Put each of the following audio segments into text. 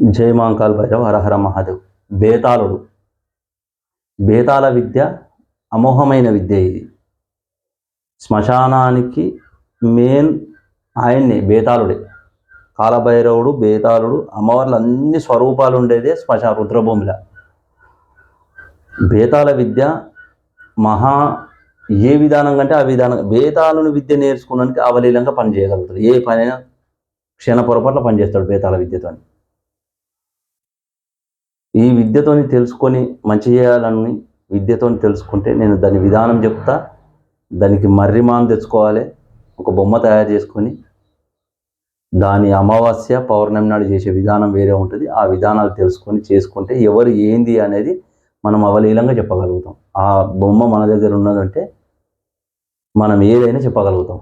జై మాంకాల్ భైరవ్ హరహర మహాదేవ్. బేతాళుడు. బేతాళ విద్య అమోఘమైన విద్య ఇది. శ్మశానానికి మెయిన్ ఆయన్నే బేతాళుడే. కాలభైరవుడు బేతాళుడు అమ్మవార్లు అన్ని స్వరూపాలు ఉండేదే శ్మశాన రుద్రభూమిలో. బేతాళ విద్య మహా ఏ విధానం కంటే ఆ విధానం బేతాళుని విద్య నేర్చుకోవడానికి అవలీలంగా పనిచేయగలుగుతాడు. ఏ పనైనా క్షణ పొరపాట్ల పనిచేస్తాడు బేతాళ విద్యతో ఈ విద్యతోని తెలుసుకొని మంచి చేయాలని విద్యతోని తెలుసుకుంటే నేను దాని విధానం చెప్తా. దానికి మర్రిమాన్ తెచ్చుకోవాలి. ఒక బొమ్మ తయారు చేసుకొని దాని అమావాస్య పౌర్ణమి నాడు చేసే విధానం వేరే ఉంటుంది. ఆ విధానాలు తెలుసుకొని చేసుకుంటే ఎవరు ఏంది అనేది మనం అవలీలంగా చెప్పగలుగుతాం. ఆ బొమ్మ మన దగ్గర ఉన్నదంటే మనం ఏదైనా చెప్పగలుగుతాం.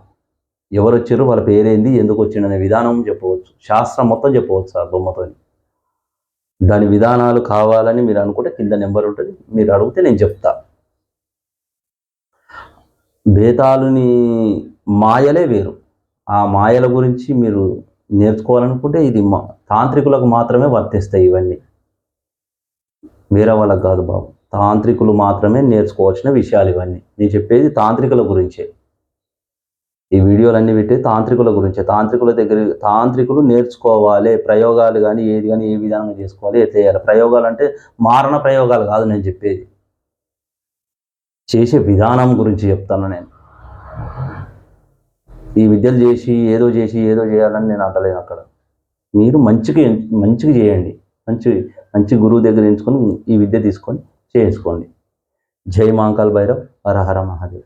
ఎవరు వచ్చారు వాళ్ళ పేరేంది ఎందుకు వచ్చిండనే విధానం చెప్పవచ్చు. శాస్త్రం మొత్తం చెప్పవచ్చు ఆ బొమ్మతోని. దాని విధానాలు కావాలని మీరు అనుకుంటే కింద నెంబర్ ఉంటుంది. మీరు అడిగితే నేను చెప్తా. బేతాళుని మాయలే వేరు. ఆ మాయల గురించి మీరు నేర్చుకోవాలనుకుంటే ఇది మా తాంత్రికులకు మాత్రమే వర్తిస్తాయి ఇవన్నీ. వేరే వాళ్ళకు కాదు బాబు. తాంత్రికులు మాత్రమే నేర్చుకోవాల్సిన విషయాలు ఇవన్నీ. నేను చెప్పేది తాంత్రికుల గురించే. ఈ వీడియోలన్నీ పెట్టి తాంత్రికుల గురించి తాంత్రికుల దగ్గర తాంత్రికులు నేర్చుకోవాలి ప్రయోగాలు కానీ ఏది కానీ ఏ విధంగా చేసుకోవాలి ఎట్లా చేయాలి. ప్రయోగాలు అంటే మారణ ప్రయోగాలు కాదు నేను చెప్పేది. చేసే విధానం గురించి చెప్తాను నేను. ఈ విద్యలు చేసి ఏదో చేసి ఏదో చేయాలని నేను అంటలేను అక్కడ. మీరు మంచిగా మంచిగా చేయండి. మంచి మంచి గురువు దగ్గర ఎంచుకొని ఈ విద్య తీసుకొని చేయించుకోండి. జై మాంకాల్ భైరవ్. హర హర మహాదేవ్.